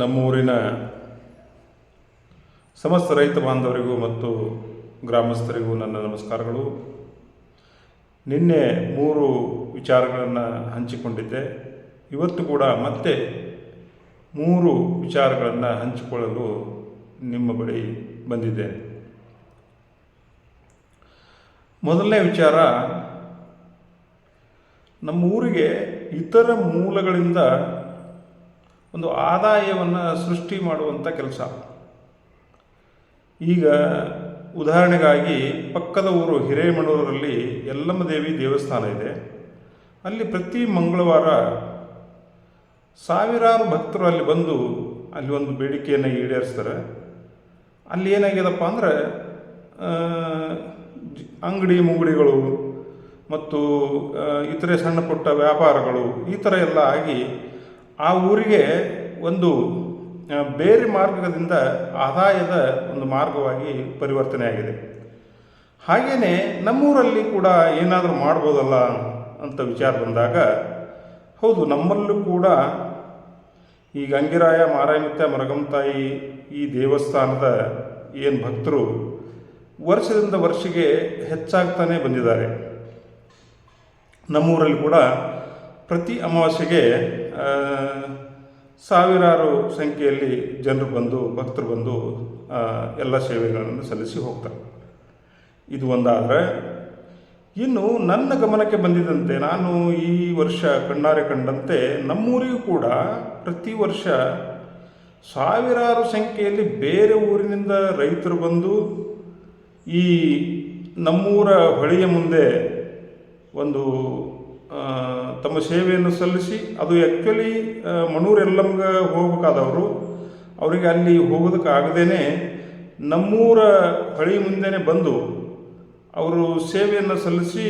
ನಮ್ಮೂರಿನ ಸಮಸ್ತ ರೈತ ಬಾಂಧವರಿಗೂ ಮತ್ತು ಗ್ರಾಮಸ್ಥರಿಗೂ ನನ್ನ ನಮಸ್ಕಾರಗಳು. ನಿನ್ನೆ ಮೂರು ವಿಚಾರಗಳನ್ನು ಹಂಚಿಕೊಂಡಿದ್ದೆ. ಇವತ್ತು ಕೂಡ ಮತ್ತೆ ಮೂರು ವಿಚಾರಗಳನ್ನು ಹಂಚಿಕೊಳ್ಳಲು ನಿಮ್ಮ ಬಳಿ ಬಂದಿದೆ ಮೊದಲನೇ ವಿಚಾರ, ನಮ್ಮ ಊರಿಗೆ ಇತರ ಮೂಲಗಳಿಂದ ಒಂದು ಆದಾಯವನ್ನು ಸೃಷ್ಟಿ ಮಾಡುವಂಥ ಕೆಲಸ. ಈಗ ಉದಾಹರಣೆಗಾಗಿ ಪಕ್ಕದ ಊರು ಹಿರೇಮಣೂರಲ್ಲಿ ಯಲ್ಲಮ್ಮ ದೇವಿ ದೇವಸ್ಥಾನ ಇದೆ. ಅಲ್ಲಿ ಪ್ರತಿ ಮಂಗಳವಾರ ಸಾವಿರಾರು ಭಕ್ತರು ಅಲ್ಲಿ ಬಂದು ಅಲ್ಲಿ ಒಂದು ಬೇಡಿಕೆಯನ್ನು ಈಡೇರಿಸ್ತಾರೆ. ಅಲ್ಲಿ ಏನಾಗ್ಯದಪ್ಪ ಅಂದರೆ ಅಂಗಡಿ ಮುಂಗಡಿಗಳು ಮತ್ತು ಇತರೆ ಸಣ್ಣ ಪುಟ್ಟ ವ್ಯಾಪಾರಗಳು ಈ ಥರ ಎಲ್ಲ ಆಗಿ ಆ ಊರಿಗೆ ಒಂದು ಬೇರೆ ಮಾರ್ಗದಿಂದ ಆದಾಯದ ಒಂದು ಮಾರ್ಗವಾಗಿ ಪರಿವರ್ತನೆ ಆಗಿದೆ ಹಾಗೆಯೇ ನಮ್ಮೂರಲ್ಲಿ ಕೂಡ ಏನಾದರೂ ಮಾಡ್ಬೋದಲ್ಲ ಅಂತ ವಿಚಾರ ಬಂದಾಗ, ಹೌದು, ನಮ್ಮಲ್ಲೂ ಕೂಡ ಈ ಗಂಗಿರಾಯ ಮಾರಾಯಮಿತ್ತ ಮರಗಂತಾಯಿ ಈ ದೇವಸ್ಥಾನದ ಏನು ಭಕ್ತರು ವರ್ಷದಿಂದ ವರ್ಷಕ್ಕೆ ಹೆಚ್ಚಾಗ್ತಾನೆ ಬಂದಿದ್ದಾರೆ. ನಮ್ಮೂರಲ್ಲಿ ಕೂಡ ಪ್ರತಿ ಅಮಾವಾಸ್ಯೆಗೆ ಸಾವಿರಾರು ಸಂಖ್ಯೆಯಲ್ಲಿ ಜನರು ಬಂದು, ಭಕ್ತರು ಬಂದು ಎಲ್ಲ ಸೇವೆಗಳನ್ನು ಸಲ್ಲಿಸಿ ಹೋಗ್ತಾರೆ. ಇದು ಒಂದಾದರೆ, ಇನ್ನು ನನ್ನ ಗಮನಕ್ಕೆ ಬಂದಿದಂತೆ ನಾನು ಈ ವರ್ಷ ಕಣ್ಣಾರೆ ಕಂಡಂತೆ ನಮ್ಮೂರಿಗೂ ಕೂಡ ಪ್ರತಿ ವರ್ಷ ಸಾವಿರಾರು ಸಂಖ್ಯೆಯಲ್ಲಿ ಬೇರೆ ಊರಿನಿಂದ ರೈತರು ಬಂದು ಈ ನಮ್ಮೂರ ಹೊಳೆಯ ಮುಂದೆ ಒಂದು ತಮ್ಮ ಸೇವೆಯನ್ನು ಸಲ್ಲಿಸಿ, ಅದು ಆ್ಯಕ್ಚುಲಿ ಮಣೂರೆಲ್ಲಮ್ಗೆ ಹೋಗಬೇಕಾದವರು, ಅವರಿಗೆ ಅಲ್ಲಿ ಹೋಗೋದಕ್ಕಾಗದೇ ನಮ್ಮೂರ ಹಳಿ ಮುಂದೆನೇ ಬಂದು ಅವರು ಸೇವೆಯನ್ನು ಸಲ್ಲಿಸಿ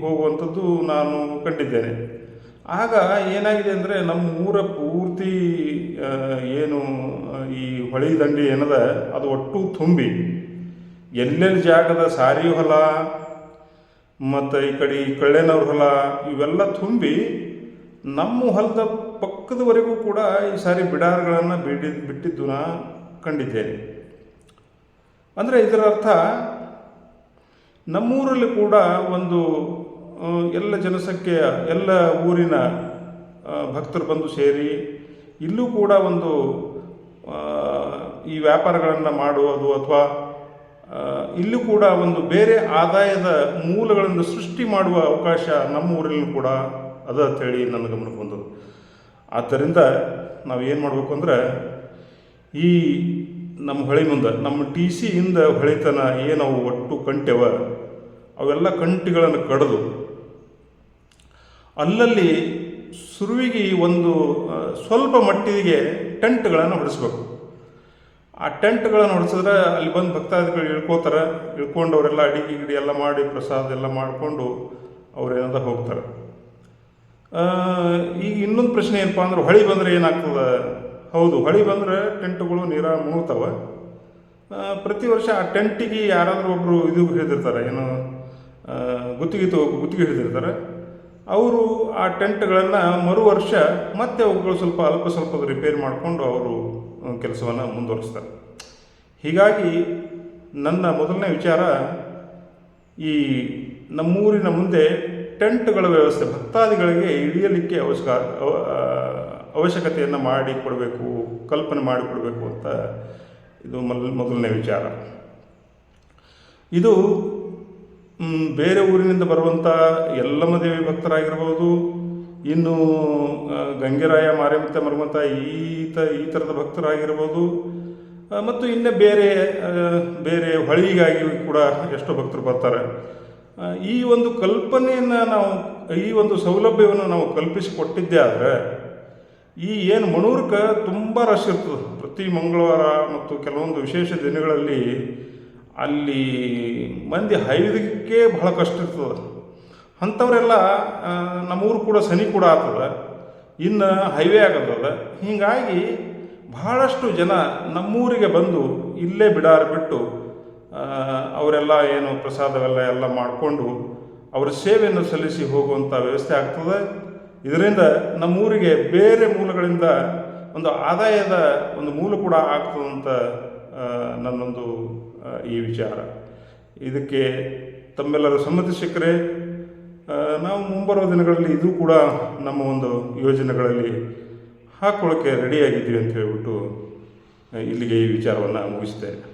ಹೋಗುವಂಥದ್ದು ನಾನು ಕಂಡಿದ್ದೇನೆ. ಆಗ ಏನಾಗಿದೆ ಅಂದರೆ ನಮ್ಮ ಊರ ಪೂರ್ತಿ ಏನು, ಈ ಹೊಳಿ ದಂಡಿ ಏನದ, ಅದು ಒಟ್ಟು ತುಂಬಿ. ಎಲ್ಲೆಲ್ಲಿ ಜಾಗದ ಸಾರಿ ಹೊಲ ಮತ್ತು ಈ ಕಡೆ ಕಳ್ಳೆನವ್ರ ಹೊಲ ಇವೆಲ್ಲ ತುಂಬಿ ನಮ್ಮ ಹೊಲದ ಪಕ್ಕದವರೆಗೂ ಕೂಡ ಈ ಸಾರಿ ಬಿಡಾರ್ಗಳನ್ನು ಬಿಡಿ ಬಿಟ್ಟಿದ್ದು ನಾ ಕಂಡಿದ್ದೇನೆ. ಅಂದರೆ ಇದರ ಅರ್ಥ ನಮ್ಮೂರಲ್ಲಿ ಕೂಡ ಒಂದು ಎಲ್ಲ ಜನಸಂಖ್ಯೆಯ, ಎಲ್ಲ ಊರಿನ ಭಕ್ತರು ಬಂದು ಸೇರಿ ಇಲ್ಲೂ ಕೂಡ ಒಂದು ಈ ವ್ಯಾಪಾರಗಳನ್ನು ಮಾಡುವುದು ಅಥವಾ ಇಲ್ಲೂ ಕೂಡ ಒಂದು ಬೇರೆ ಆದಾಯದ ಮೂಲಗಳನ್ನು ಸೃಷ್ಟಿ ಮಾಡುವ ಅವಕಾಶ ನಮ್ಮ ಊರಲ್ಲೂ ಕೂಡ ಅದ ಅಂತೇಳಿ ನನ್ನ ಗಮನಕ್ಕೆ ಬಂದದ್ದು. ಆದ್ದರಿಂದ ನಾವು ಏನು ಮಾಡಬೇಕು ಅಂದ್ರೆ ಈ ನಮ್ಮ ಹೊಳೆ ಮುಂದೆ, ನಮ್ಮ ಟಿ ಸಿಯಿಂದ ಹೊಳೆತನ ಏನು ಒಟ್ಟು ಕಂಟೆವ ಅವೆಲ್ಲ ಕಂಟಿಗಳನ್ನು ಕಡಿದು ಅಲ್ಲಲ್ಲಿ ಸುರುವಿಗೆ ಒಂದು ಸ್ವಲ್ಪ ಮಟ್ಟಿಗೆ ಟೆಂಟ್ಗಳನ್ನು ಹೊಡಿಸ್ಬೇಕು. ಆ ಟೆಂಟ್ಗಳನ್ನು ಹೊಡಿಸಿದ್ರೆ ಅಲ್ಲಿ ಬಂದು ಭಕ್ತಾದಿಗಳು ಇಳ್ಕೋತಾರೆ ಇಳ್ಕೊಂಡು ಅವರೆಲ್ಲ ಅಡಿಗೆ ಗಿಡಿ ಎಲ್ಲ ಮಾಡಿ ಪ್ರಸಾದ ಎಲ್ಲ ಮಾಡಿಕೊಂಡು ಅವ್ರೇನಾದ ಹೋಗ್ತಾರೆ. ಈಗ ಇನ್ನೊಂದು ಪ್ರಶ್ನೆ ಏನಪ್ಪ ಅಂದ್ರೆ ಹೊಳಿ ಬಂದರೆ ಏನಾಗ್ತದೆ? ಹೌದು, ಹೊಳಿ ಬಂದರೆ ಟೆಂಟ್ಗಳು ನೀರ ಮುಳುಗ್ತವೆ ಪ್ರತಿ ವರ್ಷ ಆ ಟೆಂಟಿಗೆ ಯಾರಾದರೂ ಒಬ್ಬರು ಇದು ಹಿಡಿದಿರ್ತಾರೆ ಏನು ಗುತ್ತಿಗೆ ತಗೋ ಗುತ್ತಿಗೆ ಹಿಡಿದಿರ್ತಾರೆ ಅವರು ಆ ಟೆಂಟ್ಗಳನ್ನು ಮರು ವರ್ಷ ಮತ್ತೆ ಅವುಗಳು ಸ್ವಲ್ಪ ಅಲ್ಪ ಸ್ವಲ್ಪ ರಿಪೇರಿ ಮಾಡಿಕೊಂಡು ಅವರು ಕೆಲಸವನ್ನು ಮುಂದುವರಿಸ್ತಾರೆ. ಹೀಗಾಗಿ ನನ್ನ ಮೊದಲನೇ ವಿಚಾರ ಈ ನಮ್ಮೂರಿನ ಮುಂದೆ ಟೆಂಟ್ಗಳ ವ್ಯವಸ್ಥೆ, ಭಕ್ತಾದಿಗಳಿಗೆ ಇಳಿಯಲಿಕ್ಕೆ ಅವಶ್ಯಕ ಅವಶ್ಯಕತೆಯನ್ನು ಮಾಡಿ ಕೊಡಬೇಕು ಕಲ್ಪನೆ ಮಾಡಿಕೊಡಬೇಕು ಅಂತ ಇದು ಮೊದಲನೇ ವಿಚಾರ. ಇದು ಬೇರೆ ಊರಿನಿಂದ ಬರುವಂಥ ಎಲ್ಲಮ್ಮ ದೇವಿ ಭಕ್ತರಾಗಿರ್ಬೋದು ಇನ್ನು ಗಂಗೆರಾಯ ಮಾರಿಮುಕ್ತ ಮರುಮಂತ ಈ ತ, ಈ ಥರದ ಭಕ್ತರಾಗಿರ್ಬೋದು. ಮತ್ತು ಇನ್ನು ಬೇರೆ ಬೇರೆ ಹೊಳಿಗಾಗಿ ಕೂಡ ಎಷ್ಟೋ ಭಕ್ತರು ಬರ್ತಾರೆ. ಈ ಒಂದು ಕಲ್ಪನೆಯನ್ನು ನಾವು, ಈ ಒಂದು ಸೌಲಭ್ಯವನ್ನು ನಾವು ಕಲ್ಪಿಸಿಕೊಟ್ಟಿದ್ದೇ ಆದರೆ, ಈ ಏನು ಮಣೂರ್ಗೆ ತುಂಬ ರಶ್ ಇರ್ತದೆ. ಪ್ರತಿ ಮಂಗಳವಾರ ಮತ್ತು ಕೆಲವೊಂದು ವಿಶೇಷ ದಿನಗಳಲ್ಲಿ ಅಲ್ಲಿ ಮಂದಿ ಹೈದಕ್ಕೆ ಬಹಳ ಕಷ್ಟ ಇರ್ತದೆ. ಅಂಥವರೆಲ್ಲ ನಮ್ಮೂರು ಕೂಡ ಸನಿ ಕೂಡ ಆಗ್ತದೆ ಇನ್ನು ಹೈವೇ ಆಗತ್ತದ ಹೀಗಾಗಿ ಬಹಳಷ್ಟು ಜನ ನಮ್ಮೂರಿಗೆ ಬಂದು ಇಲ್ಲೇ ಬಿಡಾರ ಬಿಟ್ಟು ಅವರೆಲ್ಲ ಏನು ಪ್ರಸಾದವೆಲ್ಲ ಎಲ್ಲ ಮಾಡಿಕೊಂಡು ಅವರ ಸೇವೆಯನ್ನು ಸಲ್ಲಿಸಿ ಹೋಗುವಂಥ ವ್ಯವಸ್ಥೆ ಆಗ್ತದೆ. ಇದರಿಂದ ನಮ್ಮೂರಿಗೆ ಬೇರೆ ಮೂಲಗಳಿಂದ ಒಂದು ಆದಾಯದ ಒಂದು ಮೂಲ ಕೂಡ ಆಗ್ತದಂತ ನನ್ನ ನನ್ನೊಂದು ಈ ವಿಚಾರ. ಇದಕ್ಕೆ ತಮ್ಮೆಲ್ಲರ ಸಮ್ಮತಿ ಸಿಕ್ಕರೆ ನಾವು ಮುಂಬರುವ ದಿನಗಳಲ್ಲಿ ಇದು ಕೂಡ ನಮ್ಮ ಒಂದು ಯೋಜನೆಗಳಲ್ಲಿ ಹಾಕ್ಕೊಳ್ಳೋಕ್ಕೆ ರೆಡಿಯಾಗಿದ್ದೀವಿ ಅಂತ ಹೇಳ್ಬಿಟ್ಟು, ಇಲ್ಲಿಗೆ ಈ ವಿಚಾರವನ್ನು ಮುಗಿಸ್ತೇನೆ.